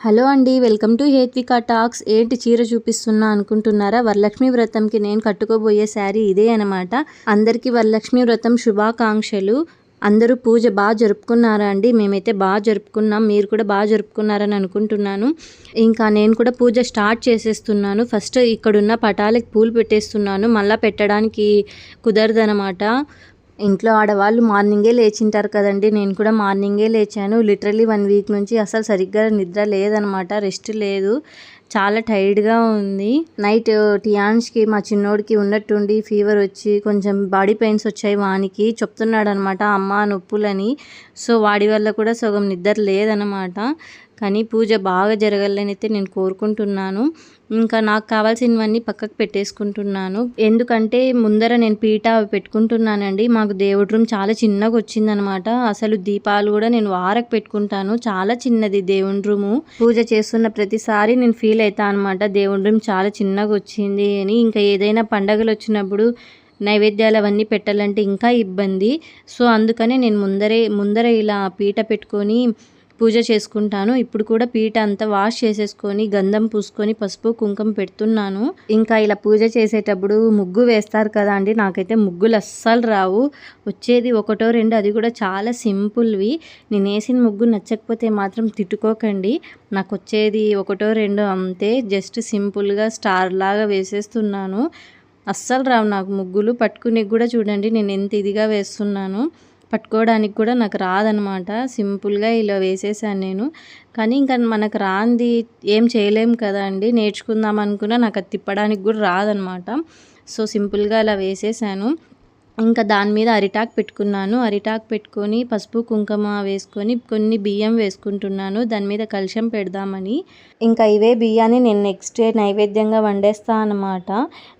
Hello అండి welcome to Hethvika talks. ఏంటి చీర చూపిస్తున్నా అనుకుంటున్నారా? వరలక్ష్మి వ్రతంకి నేను కట్టుకోబోయే శారీ ఇదే అనమాట అందరికీ వరలక్ష్మి వ్రతం శుభాకాంక్షలు. అందరూ పూజ బాగా జరుపుకున్నారా అండి? మేమైతే బాగా జరుపుకున్నాం. మీరు కూడా బాగా జరుపుకున్నారని అనుకుంటున్నాను. ఇంకా నేను కూడా పూజ స్టార్ట్ చేసేస్తున్నాను. ఫస్ట్ ఇక్కడున్న పటాలకి పూలు పెట్టేస్తున్నాను. మళ్ళీ పెట్టడానికి కుదరదనమాట ఇంట్లో ఆడవాళ్ళు మార్నింగే లేచింటారు కదండి. నేను కూడా మార్నింగే లేచాను. లిటరలీ వన్ వీక్ నుంచి అసలు సరిగ్గా నిద్ర లేదనమాట. రెస్ట్ లేదు. చాలా టైర్డ్గా ఉంది. నైట్ టియాన్స్కి మా చిన్నోడికి ఉన్నట్టుండి ఫీవర్ వచ్చి కొంచెం బాడీ పెయిన్స్ వచ్చాయి వానికి. చెప్తున్నాడు అనమాట అమ్మ నొప్పులని. సో వాడి వల్ల కూడా సగం నిద్ర లేదనమాట. కానీ పూజ బాగా జరగాలని అయితే నేను కోరుకుంటున్నాను. ఇంకా నాకు కావాల్సినవన్నీ పక్కకు పెట్టేసుకుంటున్నాను. ఎందుకంటే ముందర నేను పీట పెట్టుకుంటున్నానండి. మాకు దేవుడి రూమ్ చాలా చిన్నగా వచ్చిందనమాట. అసలు దీపాలు కూడా నేను వారకు పెట్టుకుంటాను. చాలా చిన్నది దేవుడి రూము. పూజ చేస్తున్న ప్రతిసారి నేను ఫీల్ అవుతాను అనమాట. దేవుడి రూమ్ చాలా చిన్నగా వచ్చింది అని. ఇంకా ఏదైనా పండగలు వచ్చినప్పుడు నైవేద్యాలు అవన్నీ పెట్టాలంటే ఇంకా ఇబ్బంది. సో అందుకనే నేను ముందరే ముందర ఇలా పీట పెట్టుకొని పూజ చేసుకుంటాను. ఇప్పుడు కూడా పీట అంతా వాష్ చేసేసుకొని గంధం పూసుకొని పసుపు కుంకుమ పెడుతున్నాను. ఇంకా ఇలా పూజ చేసేటప్పుడు ముగ్గు వేస్తారు కదా అండి. నాకైతే ముగ్గులు అస్సలు రావు. వచ్చేది ఒకటో రెండు అది కూడా చాలా సింపుల్వి. నేను వేసిన ముగ్గు నచ్చకపోతే మాత్రం తిట్టుకోకండి. నాకు వచ్చేది ఒకటో రెండు అంతే. జస్ట్ సింపుల్గా స్టార్ లాగా వేసేస్తున్నాను. అస్సలు రావు నాకు ముగ్గులు. పట్టుకునే కూడా చూడండి నేను ఎంత ఇదిగా వేస్తున్నాను. పట్టుకోవడానికి కూడా నాకు రాదనమాట. సింపుల్గా ఇలా వేసేసాను నేను. కానీ ఇంకా మనకు రాంది ఏం చేయలేం కదా అండి. నేర్చుకుందాం అనుకున్నా నాకు అది తిప్పడానికి కూడా రాదనమాట. సో సింపుల్గా అలా వేసేసాను. ఇంకా దాని మీద అరిటాక్ పెట్టుకున్నాను. అరిటాక్ పెట్టుకొని పసుపు కుంకుమ వేసుకొని కొన్ని బియ్యం వేసుకుంటున్నాను. దాని మీద కలుషం పెడదామని. ఇంకా ఇవే బియ్యాన్ని నేను నెక్స్ట్ డే నైవేద్యంగా వండేస్తా అనమాట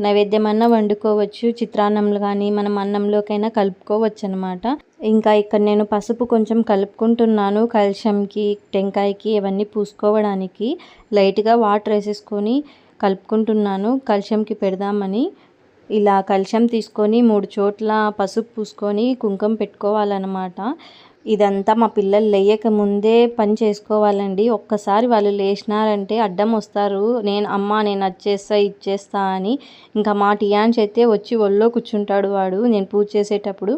నైవేద్యం అన్నా వండుకోవచ్చు. చిత్రాన్నంలో కానీ మనం అన్నంలోకైనా కలుపుకోవచ్చు అనమాట ఇంకా ఇక్కడ నేను పసుపు కొంచెం కలుపుకుంటున్నాను. కలుషంకి టెంకాయకి ఇవన్నీ పూసుకోవడానికి. లైట్గా వాటర్ వేసేసుకొని కలుపుకుంటున్నాను. కలుషంకి పెడదామని. ఇలా కలశం తీసుకొని మూడు చోట్ల పసుపు పూసుకొని కుంకుమ పెట్టుకోవాలన్నమాట. ఇదంతా మా పిల్లలు లేయక ముందే పని చేసుకోవాలండి. ఒక్కసారి వాళ్ళు లేచినారంటే అడ్డం వస్తారు. నేను అమ్మ నేను వచ్చేస్తా ఇచ్చేస్తా అని ఇంకా మా టియాన్స్ అయితే వచ్చి ఒళ్ళో కూర్చుంటాడు వాడు. నేను పూజ చేసేటప్పుడు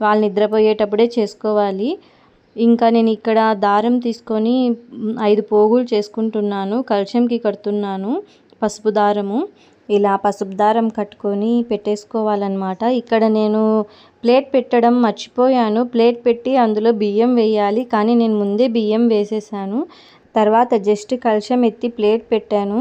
వాళ్ళు నిద్రపోయేటప్పుడే చేసుకోవాలి. ఇంకా నేను ఇక్కడ దారం తీసుకొని ఐదు పోగులు చేసుకుంటున్నాను. కలశంకి కడుతున్నాను పసుపు దారము. ఇలా పసుపు దారం కట్టుకొని పెట్టేసుకోవాలన్నమాట. ఇక్కడ నేను ప్లేట్ పెట్టడం మర్చిపోయాను. ప్లేట్ పెట్టి అందులో బియ్యం వేయాలి. కానీ నేను ముందే బియ్యం వేసేసాను. తర్వాత జస్ట్ కలుషం ఎత్తి ప్లేట్ పెట్టాను.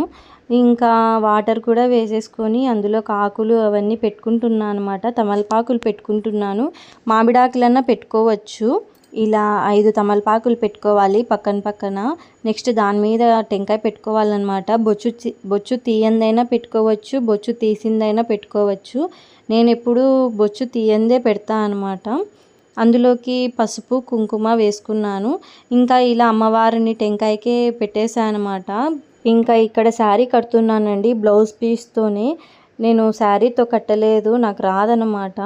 ఇంకా వాటర్ కూడా వేసేసుకొని అందులో కాకులు అవన్నీ పెట్టుకుంటున్నాను అనమాట తమలపాకులు పెట్టుకుంటున్నాను. మామిడాకులన్నా పెట్టుకోవచ్చు. ఇలా ఐదు తమలపాకులు పెట్టుకోవాలి పక్కన పక్కన. నెక్స్ట్ దాని మీద టెంకాయ పెట్టుకోవాలన్నమాట. బొచ్చు బొచ్చు తీయందైనా పెట్టుకోవచ్చు బొచ్చు తీసిందైనా పెట్టుకోవచ్చు. నేను ఎప్పుడు బొచ్చు తీయందే పెడతా అనమాట అందులోకి పసుపు కుంకుమ వేసుకున్నాను. ఇంకా ఇలా అమ్మవారిని టెంకాయకే పెట్టేశాను అనమాట ఇంకా ఇక్కడ శారీ కడుతున్నానండి బ్లౌజ్ పీస్తోనే నేను శారీతో కట్టలేదు నాకు రాదనమాట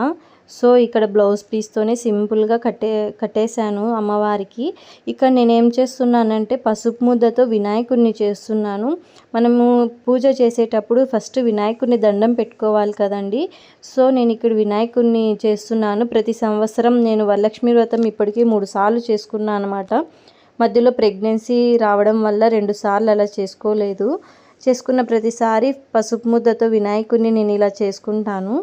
సో ఇక్కడ బ్లౌజ్ పీస్తోనే సింపుల్గా కట్టే కట్టేశాను అమ్మవారికి. ఇక్కడ నేనేం చేస్తున్నానంటే పసుపు ముద్దతో వినాయకుడిని చేస్తున్నాను. మనము పూజ చేసేటప్పుడు ఫస్ట్ వినాయకుడిని దండం పెట్టుకోవాలి కదండి. సో నేను ఇక్కడ వినాయకుడిని చేస్తున్నాను. ప్రతి సంవత్సరం నేను వరలక్ష్మి వ్రతం ఇప్పటికీ మూడు సార్లు చేసుకున్నాను అనమాట మధ్యలో ప్రెగ్నెన్సీ రావడం వల్ల రెండు సార్లు అలా చేసుకోలేదు. చేసుకున్న ప్రతిసారి పసుపు ముద్దతో వినాయకుడిని నేను ఇలా చేసుకుంటాను.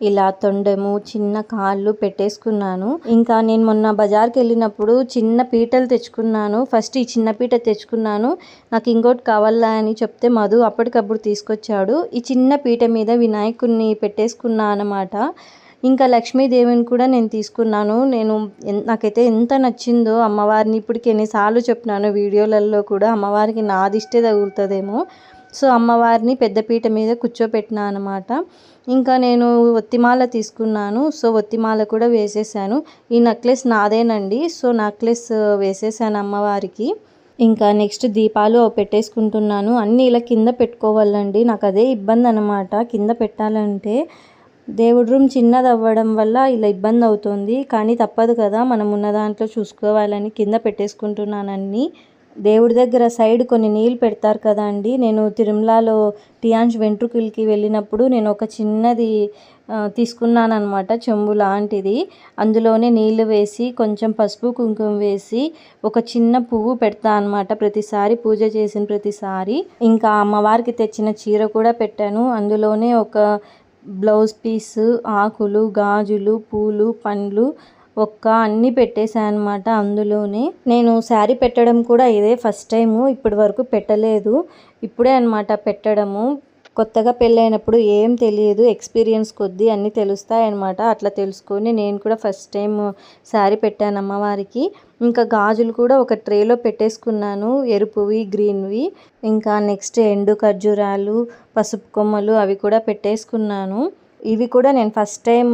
ఇలా తొండెము చిన్న కాళ్ళు పెట్టేసుకున్నాను. ఇంకా నేను మొన్న బజార్కి వెళ్ళినప్పుడు చిన్న పీటలు తెచ్చుకున్నాను. ఫస్ట్ ఈ చిన్న పీట తెచ్చుకున్నాను. నాకు ఇంకోటి కావాలా అని చెప్తే మధు అప్పటికప్పుడు తీసుకొచ్చాడు. ఈ చిన్న పీట మీద వినాయకుడిని పెట్టేసుకున్నా అనమాట ఇంకా లక్ష్మీదేవిని కూడా నేను తీసుకున్నాను. నేను నాకైతే ఎంత నచ్చిందో అమ్మవారిని ఇప్పటికి ఎన్నిసార్లు చెప్పినాను వీడియోలలో కూడా. అమ్మవారికి నాదిష్టే తగులుతుందేమో. సో అమ్మవారిని పెద్దపీట మీద కూర్చోపెట్టినా అనమాట ఇంకా నేను ఒత్తిమాల తీసుకున్నాను. సో ఒత్తిమాల కూడా వేసేసాను. ఈ నెక్లెస్ నాదేనండి. సో నెక్లెస్ వేసేసాను అమ్మవారికి. ఇంకా నెక్స్ట్ దీపాలు పెట్టేసుకుంటున్నాను. అన్నీ ఇలా కింద పెట్టుకోవాలండి. నాకు అదే ఇబ్బంది అనమాట కింద పెట్టాలంటే దేవుడి రూమ్ చిన్నది అవ్వడం వల్ల ఇలా ఇబ్బంది అవుతుంది. కానీ తప్పదు కదా. మనం ఉన్న దాంట్లో చూసుకోవాలని కింద పెట్టేసుకుంటున్నాను అన్నీ దేవుడి దగ్గర సైడ్ కొన్ని నీళ్ళు పెడతారు కదా అండి. నేను తిరుమలలో టియాన్ష్ వెంట్రుకలకి వెళ్ళినప్పుడు నేను ఒక చిన్నది తీసుకున్నాను అనమాట చెంబు లాంటిది. అందులోనే నీళ్ళు వేసి కొంచెం పసుపు కుంకుమ వేసి ఒక చిన్న పువ్వు పెడతా అనమాట ప్రతిసారి పూజ చేసిన ప్రతిసారి. ఇంకా అమ్మవారికి తెచ్చిన చీర కూడా పెట్టాను. అందులోనే ఒక బ్లౌజ్ పీస్ ఆకులు గాజులు పూలు పండ్లు ఒక్క అన్నీ పెట్టేశాను అనమాట అందులోనే. నేను శారీ పెట్టడం కూడా ఇదే ఫస్ట్ టైము ఇప్పటి వరకు పెట్టలేదు. ఇప్పుడే అనమాట పెట్టడము. కొత్తగా పెళ్ళైనప్పుడు ఏం తెలియదు ఎక్స్పీరియన్స్ కొద్దీ అన్నీ తెలుస్తాయన్నమాట. అట్లా తెలుసుకొని నేను కూడా ఫస్ట్ టైం శారీ పెట్టాను అమ్మవారికి. ఇంకా గాజులు కూడా ఒక ట్రేలో పెట్టేసుకున్నాను ఎరుపువి గ్రీన్వి. ఇంకా నెక్స్ట్ ఎండు ఖర్జూరాలు పసుపు కొమ్మలు అవి కూడా పెట్టేసుకున్నాను. ఇవి కూడా నేను ఫస్ట్ టైం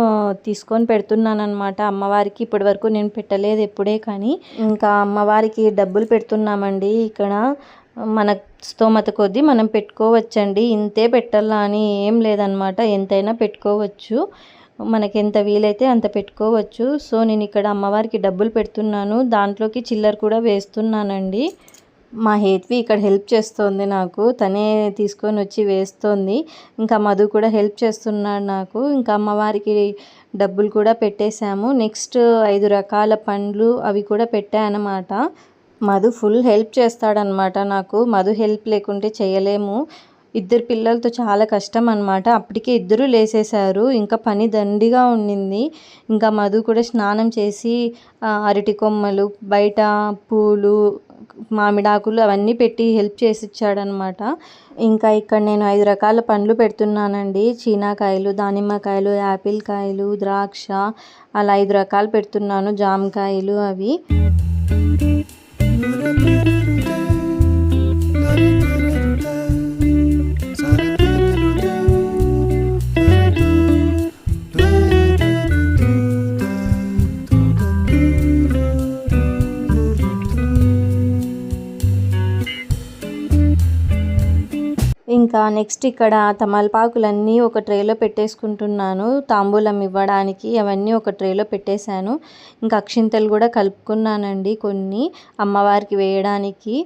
తీసుకొని పెడుతున్నాను అనమాట అమ్మవారికి ఇప్పటి వరకు నేను పెట్టలేదు ఎప్పుడే కానీ. ఇంకా అమ్మవారికి డబ్బులు పెడుతున్నామండి ఇక్కడ. మన స్తోమత కొద్దీ మనం పెట్టుకోవచ్చండి. ఇంతే పెట్టాలా అని ఏం లేదనమాట ఎంతైనా పెట్టుకోవచ్చు. మనకి ఎంత వీలైతే అంత పెట్టుకోవచ్చు. సో నేను ఇక్కడ అమ్మవారికి డబ్బులు పెడుతున్నాను. దాంట్లోకి చిల్లర కూడా వేస్తున్నానండి. మా హేత్వి ఇక్కడ హెల్ప్ చేస్తోంది నాకు. తనే తీసుకొని వచ్చి వేస్తోంది. ఇంకా మధు కూడా హెల్ప్ చేస్తున్నాడు నాకు. ఇంకా అమ్మవారికి డబ్బులు కూడా పెట్టేశాము. నెక్స్ట్ ఐదు రకాల పండ్లు అవి కూడా పెట్టానమాట మధు ఫుల్ హెల్ప్ చేస్తాడనమాట నాకు. మధు హెల్ప్ లేకుంటే చేయలేము. ఇద్దరు పిల్లలతో చాలా కష్టం అనమాట అప్పటికే ఇద్దరు లేసేశారు. ఇంకా పని దండిగా ఉండింది. ఇంకా మధు కూడా స్నానం చేసి అరటి కొమ్మలు బయట పూలు మామిడాకులు అవన్నీ పెట్టి హెల్ప్ చేసి ఇచ్చాడనమాట ఇంకా ఇక్కడ నేను ఐదు రకాల పండ్లు పెడుతున్నానండి. చీనాకాయలు దానిమ్మకాయలు యాపిల్ కాయలు ద్రాక్ష అలా ఐదు రకాలు పెడుతున్నాను జామకాయలు అవి. ఇంకా నెక్స్ట్ ఇక్కడ తమలపాకులన్నీ ఒక ట్రేలో పెట్టేసుకుంటున్నాను. తాంబూలం ఇవ్వడానికి అవన్నీ ఒక ట్రేలో పెట్టేశాను. ఇంకా అక్షింతలు కూడా కలుపుకున్నానండి కొన్ని అమ్మవారికి వేయడానికి.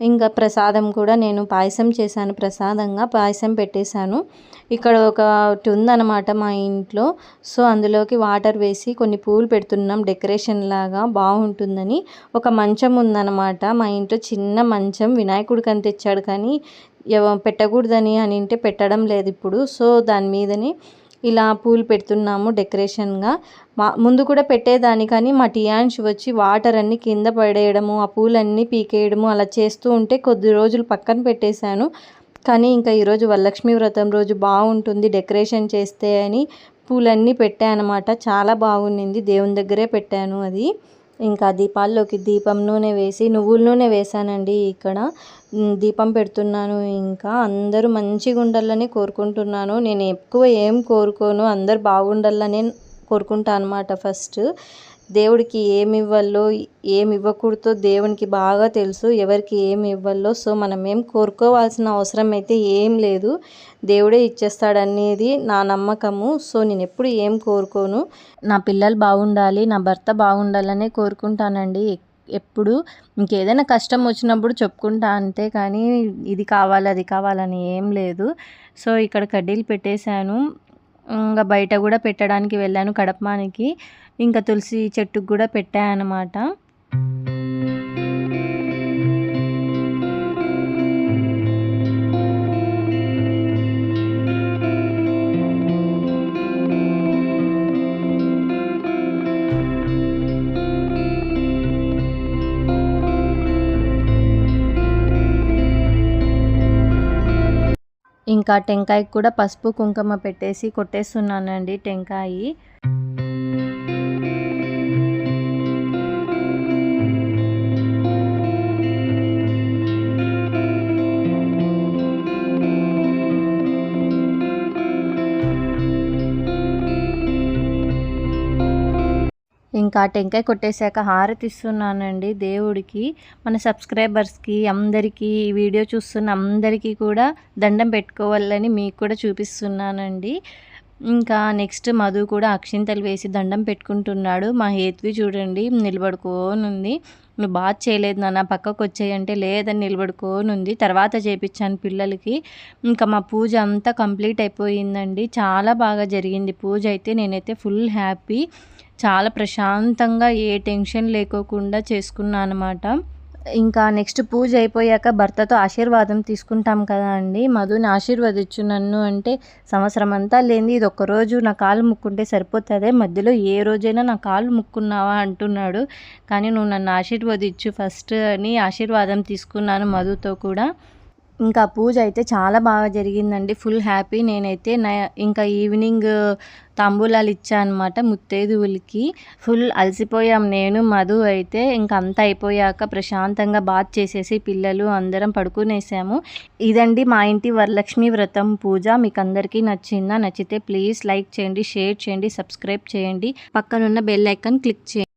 ఇంకా ప్రసాదం కూడా నేను పాయసం చేశాను ప్రసాదంగా పాయసం పెట్టేశాను. ఇక్కడ ఒకటి ఉందన్నమాట మా ఇంట్లో. సో అందులోకి వాటర్ వేసి కొన్ని పూలు పెడుతున్నాం డెకరేషన్ లాగా బాగుంటుందని. ఒక మంచం ఉందన్నమాట. మా ఇంట్లో చిన్న మంచం వినాయకుడికి అని తెచ్చాడు కానీ పెట్టకూడదని అని అంటే పెట్టడం లేదు ఇప్పుడు. సో దాని మీదనే ఇలా పూలు పెడుతున్నాము డెకరేషన్గా. మా ముందు కూడా పెట్టేదాన్ని కానీ మా టియాన్స్ వచ్చి వాటర్ అన్ని కింద పడేయడము ఆ పూలన్నీ పీకేయడము అలా చేస్తూ ఉంటే కొద్ది రోజులు పక్కన పెట్టేశాను. కానీ ఇంకా ఈరోజు వరలక్ష్మి వ్రతం రోజు బాగుంటుంది డెకరేషన్ చేస్తే అని పూలన్నీ పెట్టానమాట చాలా బాగుండింది. దేవుని దగ్గరే పెట్టాను అది. ఇంకా దీపాల్లోకి దీపం నూనె వేసి నువ్వుల నూనె వేసానండి ఇక్కడ. దీపం పెడుతున్నాను ఇంకా. అందరూ మంచిగా ఉండాలని కోరుకుంటున్నాను. నేను ఎక్కువ ఏం కోరుకోను. అందరు బాగుండాలని కోరుకుంటా అనమాట ఫస్ట్. దేవుడికి ఏమి ఇవ్వాలో ఏమి ఇవ్వకూడదో దేవునికి బాగా తెలుసు. ఎవరికి ఏమి ఇవ్వాలో సో మనం ఏం కోరుకోవాల్సిన అవసరం అయితే ఏం లేదు. దేవుడే ఇచ్చేస్తాడనేది నా నమ్మకము. సో నేను ఎప్పుడు ఏం కోరుకోను. నా పిల్లలు బాగుండాలి నా భర్త బాగుండాలనే కోరుకుంటానండి. ఎప్పుడు ఇంకేదైనా కష్టం వచ్చినప్పుడు చెప్పుకుంటా అంతే కానీ ఇది కావాలి అది కావాలని ఏం లేదు. సో ఇక్కడ కడ్డీలు పెట్టేశాను. ఇంకా బయట కూడా పెట్టడానికి వెళ్ళాను కడపమానికి ఇంకా తులసి చెట్టుకు కూడా పెట్టానమాట ఇంకా టెంకాయకి కూడా పసుపు కుంకుమ పెట్టేసి కొట్టేస్తున్నానండి టెంకాయ. ఇంకా టెంకాయ కొట్టేశాక హారతి ఇస్తున్నానండి దేవుడికి మన సబ్స్క్రైబర్స్కి అందరికీ. ఈ వీడియో చూస్తున్న అందరికీ కూడా దండం పెట్టుకోవాలని మీకు కూడా చూపిస్తున్నానండి. ఇంకా నెక్స్ట్ మధు కూడా అక్షింతలు వేసి దండం పెట్టుకుంటున్నాడు. మా హేత్వి చూడండి నిలబడుకోనుంది. నువ్వు బాగా చేయలేదు నాన్న పక్కకు వచ్చేయంటే లేదని నిలబడుకోనుంది. ఉంది తర్వాత చేపించాను పిల్లలకి. ఇంకా మా పూజ అంతా కంప్లీట్ అయిపోయిందండి. చాలా బాగా జరిగింది. పూజ అయితే నేనైతే ఫుల్ హ్యాపీ. చాలా ప్రశాంతంగా ఏ టెన్షన్ లేకోకుండా చేసుకున్నాను అనమాట ఇంకా నెక్స్ట్ పూజ అయిపోయాక భర్తతో ఆశీర్వాదం తీసుకుంటాం కదా అండి. మధుని ఆశీర్వదించు నన్ను అంటే సంవత్సరం అంతా లేని ఇది ఒక్కరోజు నా కాలు ముక్కుంటే సరిపోతుందే మధ్యలో ఏ రోజైనా నా కాలు ముక్కున్నావా అంటున్నాడు. కానీ నువ్వు నన్ను ఆశీర్వదించు ఫస్ట్ అని ఆశీర్వాదం తీసుకున్నాను మధుతో కూడా. ఇంకా పూజ అయితే చాలా బాగా జరిగిందండి. ఫుల్ హ్యాపీ నేనైతే నా ఇంకా ఈవినింగ్ uh, తాంబూలాలు ఇచ్చానమాట ముత్తైదువులకి. ఫుల్ అలసిపోయాం. నేను మధు అయితే ఇంకా అంతా అయిపోయాక ప్రశాంతంగా బాత్ చేసేసి పిల్లలు అందరం పడుకునేసాము. ఇదండి మా ఇంటి వరలక్ష్మి వ్రతం పూజ. మీకు అందరికీ నచ్చిందా? నచ్చితే ప్లీజ్ లైక్ చేయండి షేర్ చేయండి సబ్స్క్రైబ్ చేయండి. పక్కనున్న బెల్ ఐకాన్ క్లిక్ చేయండి.